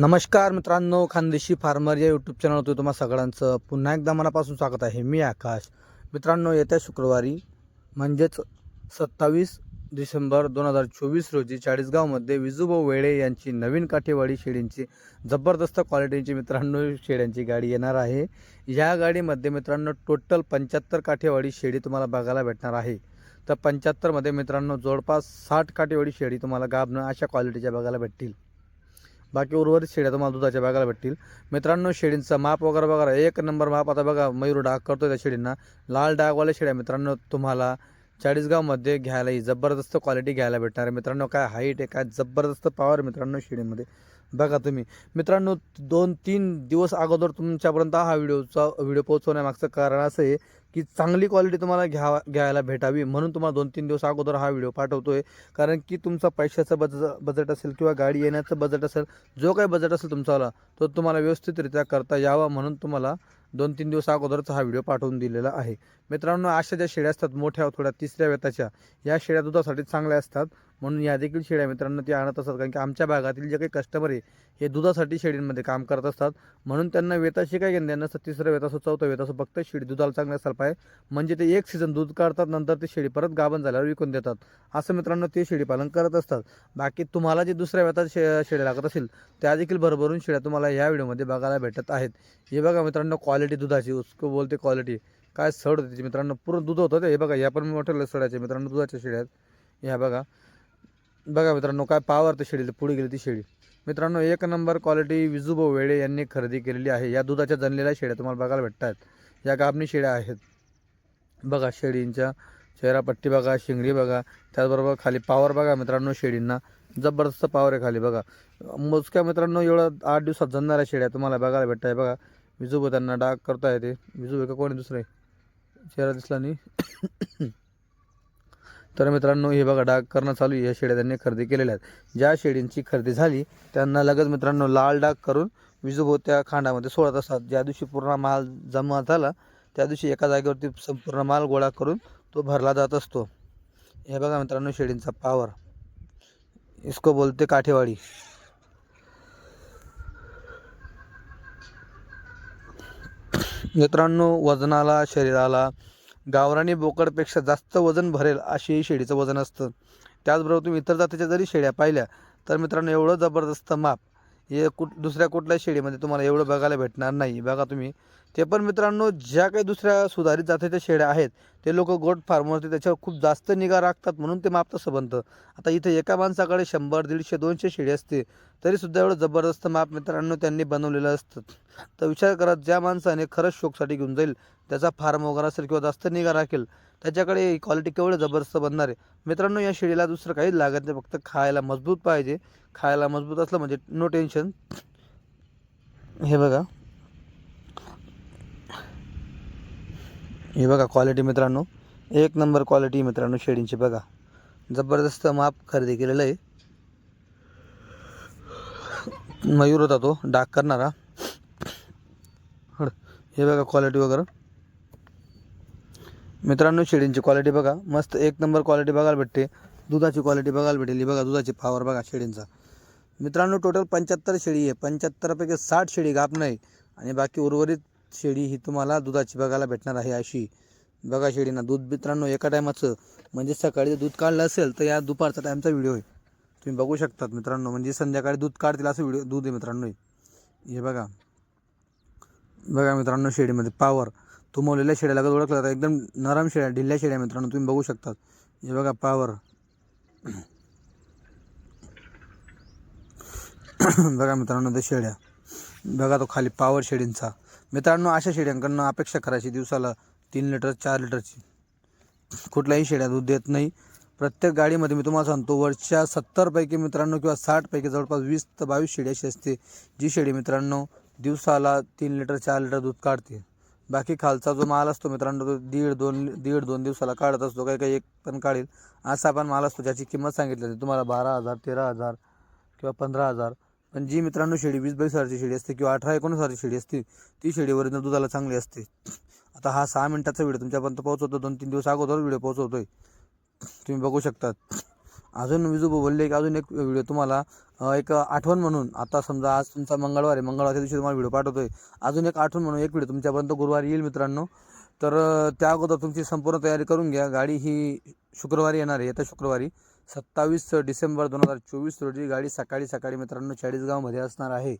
नमस्कार मित्रांनो खानदेशी फार्मर या यूट्यूब चॅनलवर तुम्हाला सगळ्यांचं पुन्हा एकदा मनापासून स्वागत आहे. मी आकाश. मित्रांनो येत्या शुक्रवारी म्हणजेच सत्तावीस डिसेंबर दोन हजार चोवीस रोजी चाळीसगावमध्ये विजूभाऊ वेळे यांची नवीन काठेवाडी शेळींची जबरदस्त क्वालिटीची मित्रांनो शेळ्यांची गाडी येणार आहे. या गाडीमध्ये मित्रांनो टोटल पंच्याहत्तर काठेवाडी शेळी तुम्हाला बघायला भेटणार आहे. तर पंच्याहत्तरमध्ये मित्रांनो जवळपास साठ काठेवाडी शेळी तुम्हाला गाबणं अशा क्वालिटीच्या बघायला भेटतील. बाकी उर्वरित शेड्या तुम्हाला दुधाच्या बघायला भेटतील. मित्रांनो शेडींचं माप वगैरे बघा एक नंबर माप आता बघा मयूर डाग करतो त्या शेडींना लाल डागवाल्या शेड्या मित्रांनो. तुम्हाला चाळीसगावमध्ये घ्यायला ही जबरदस्त क्वालिटी घ्यायला भेटणार आहे. मित्रांनो काय हाईट आहे काय जबरदस्त पॉवर मित्रांनो शेडीमध्ये बघा तुम्ही. मित्रांनो दोन तीन दिवस अगोदर तुमच्यापर्यंत हा व्हिडिओचा व्हिडिओ पोहोचवण्यामागचं कारण असं आहे की चांगली क्वालिटी तुम्हाला घ्यावा घ्यायला भेटावी म्हणून तुम्हाला दोन तीन दिवस अगोदर हा व्हिडिओ पाठवतो आहे कारण की तुमचा पैशाचं बज बजेट असेल किंवा गाडी येण्याचं बजेट असेल जो काही बजेट असेल तुमचावाला तो तुम्हाला व्यवस्थितरित्या करता यावा म्हणून तुम्हाला दोन तीन दिवस अगोदरच हा व्हिडिओ पाठवून दिलेला आहे. मित्रांनो अशा ज्या शेळ्या असतात मोठ्या थोड्या तिसऱ्या वेताच्या या शेळ्या दुधासाठी चांगल्या असतात. म्हणून या देखील शेळ्या मित्रांनो ते आणत असतात. कारण की आमच्या भागातील जे काही कस्टमर आहे हे दुधासाठी शेळींमध्ये काम करत असतात. म्हणून त्यांना वेताशी काय घेणं त्यांना तिसरं वेत असो चौथं वेत असो फक्त शेळी दुधाला चांगलं असायला पाहिजे म्हणजे ते एक सीझन दूध काढतात नंतर ते शेळी परत गाभण झाल्यावर विकून देतात. असं मित्रांनो ते शेळीपालन करत असतात. बाकी तुम्हाला जे दुसऱ्या वेतात शे शेळ्या लागत असेल त्या देखील भरभरून शेळ्या तुम्हाला या व्हिडिओमध्ये बघायला भेटत आहेत. हे बघा मित्रांनो क्वालिटी दुधाची उसको बोलते क्वालिटी काय सड होती मित्रांनो पूर्ण दूध होतं ते. हे बघा या पण मोठ्या सडाचे मित्रांनो दुधाच्या शेळ्या आहेत. ह्या बघा. बघा मित्रांनो काय पावर ते शेळी पुढे गेली ती शेळी. मित्रांनो एक नंबर क्वालिटी विजूभाऊ वेळे यांनी खरेदी केलेली आहे. या दुधाच्या जनलेल्या शेळ्या तुम्हाला बघायला भेटतात. या गाबणी शेळ्या आहेत. बघा शेळींच्या चेहरापट्टी बघा शिंगडी बघा त्याचबरोबर खाली पावर बघा मित्रांनो शेळींना. जबरदस्त पावर आहे खाली बघा. मोजक्या मित्रांनो एवढं आठ दिवसात जणणाऱ्या शेळ्या तुम्हाला बघायला भेटत आहे बघा विजूभाऊ त्यांना डाग करताय ते. विजू का कोणी दुसरे. चेहरा दिसला नाही. तर मित्रांनो हे बघा डाग करणं चालू या शेळ्या त्यांनी खरेदी केलेल्या आहेत. ज्या शेळींची खरेदी झाली त्यांना लगेच मित्रांनो लाल डाग करून विजूभाऊ खांडामध्ये सोडत असतात. ज्या दिवशी पूर्ण माल जमा झाला त्या दिवशी एका जागेवरती संपूर्ण माल गोळा करून तो भरला जात असतो. हे बघा मित्रांनो शेळींचा पावर इसको बोलते काठेवाडी. मित्रांनो वजनाला शरीराला गावरानी बोकडपेक्षा जास्त वजन भरेल अशी शेळीचं वजन असतं. त्याचबरोबर तुम्ही इतर जातीच्या जरी शेळ्या पाहिल्या तर मित्रांनो एवढं जबरदस्त माप हे कुठ दुसऱ्या कुठल्या शेळीमध्ये तुम्हाला एवढं बघायला भेटणार नाही. बघा तुम्ही ते पण मित्रांनो ज्या काही दुसऱ्या सुधारित जातीच्या शेळ्या आहेत ते लोक गोट फार्मवरती त्याच्यावर खूप जास्त निगा राखतात म्हणून ते माप तसं बनतं. आता इथे एका माणसाकडे शंभर दीडशे दोनशे शेळी असते तरीसुद्धा एवढं जबरदस्त माप मित्रांनो त्यांनी बनवलेलं असतं. तर विचार करा ज्या माणसाने खरंच शोकसाठी घेऊन जाईल त्याचा फार्म वगैरे असेल किंवा जास्त निगा राखेल त्याच्याकडे क्वालिटी केवढं जबरदस्त बनणार आहे? मित्रांनो या शेळीला दुसरं काहीच लागत नाही फक्त खायला मजबूत पाहिजे. खायला मजबूत असलं म्हणजे नो टेन्शन हे बघा. हे बघा क्वालिटी मित्रांनो. एक नंबर क्वालिटी मित्रांनो शेळींची बघा. जबरदस्त माप खरेदी केलेलं आहे. मयूर होता तो डाग करणारा. हे बघा क्वालिटी वगैरे. मित्रांनो शेडींची क्वालिटी बघा. मस्त एक नंबर क्वालिटी बघायला भेटते. दुधाची क्वालिटी बघायला भेटेल. बघा दुधाची पावर बघा शेळींचा मित्रांनो टोटल पंच्याहत्तर शेळी आहे. पंच्याहत्तरपैकी साठ शेळी गाप नाही. आणि बाकी उर्वरित शेळी ही तुम्हाला दुधाची बघायला भेटणार आहे अशी. बघा शेळींना दूध मित्रांनो एका टायमाचं म्हणजे सकाळी दूध काढलं असेल तर या दुपारचा टाईमचा व्हिडिओ आहे. तुम्ही बघू शकतात मित्रांनो म्हणजे संध्याकाळी दूध काढतील असं व्हिडिओ दूध आहे मित्रांनो हे. हे बघा. बघा मित्रांनो शेळीमध्ये पावर तुमवलेल्या शेळ्या लगत ओळखलं जातं. एकदम नरम शेळ्या ढिल्ल्या शेळ्या मित्रांनो तुम्ही बघू शकतात. हे बघा पावर बघा मित्रांनो ते शेळ्या. बघा तो खाली पावर शेळींचा. मित्रांनो अशा शेळ्यांकडनं अपेक्षा करायची दिवसाला तीन लिटर चार लिटरची. कुठल्याही शेळ्या दूध देत नाही. प्रत्येक गाडीमध्ये मी तुम्हाला सांगतो वरच्या सत्तरपैकी मित्रांनो किंवा साठपैकी जवळपास वीस ते बावीस शेळी अशी असते जी शेळी मित्रांनो दिवसाला तीन लिटर चार लिटर दूध काढते. बाकी खालचा जो माल असतो मित्रांनो तो दीड दोन दीड दोन दिवसाला काढत असतो काही काही एक पण काढेल. असा पण माल असतो ज्याची किंमत सांगितली जाते. तुम्हाला बारा हजार तेरा हजार किंवा पंधरा हजार पण जी मित्रांनो शेळी वीस बावीस हजारची शेळी असते किंवा अठरा एकोणीस हजारची शेळी असते ती शेळी ओरिजिनल दुधाला चांगली असते. आता हा सहा मिनिटाचा व्हिडिओ तुमच्यापर्यंत पोहोचवतो दोन तीन दिवस अगोदर व्हिडिओ पोहोचवतोय. तुम्ही बघू शकतात. अजून विजू बोलले की अजून एक व्हिडिओ तुम्हाला एक आठवण म्हणून आता समजा आज तुमचा मंगळवार आहे मंगळवारच्या दिवशी तुम्हाला व्हिडिओ पाठवतोय. अजून एक आठवण म्हणून एक व्हिडिओ तुमच्यापर्यंत गुरुवारी येईल मित्रांनो. तर त्या अगोदर तुमची संपूर्ण तयारी करून घ्या. गाडी ही शुक्रवारी येणार आहे येत्या शुक्रवारी. सत्तावीस डिसेंबर दोन हजार चोवीस रोजी गाडी सकाळी सकाळी मित्रांनो चाळीसगावमध्ये असणार आहे.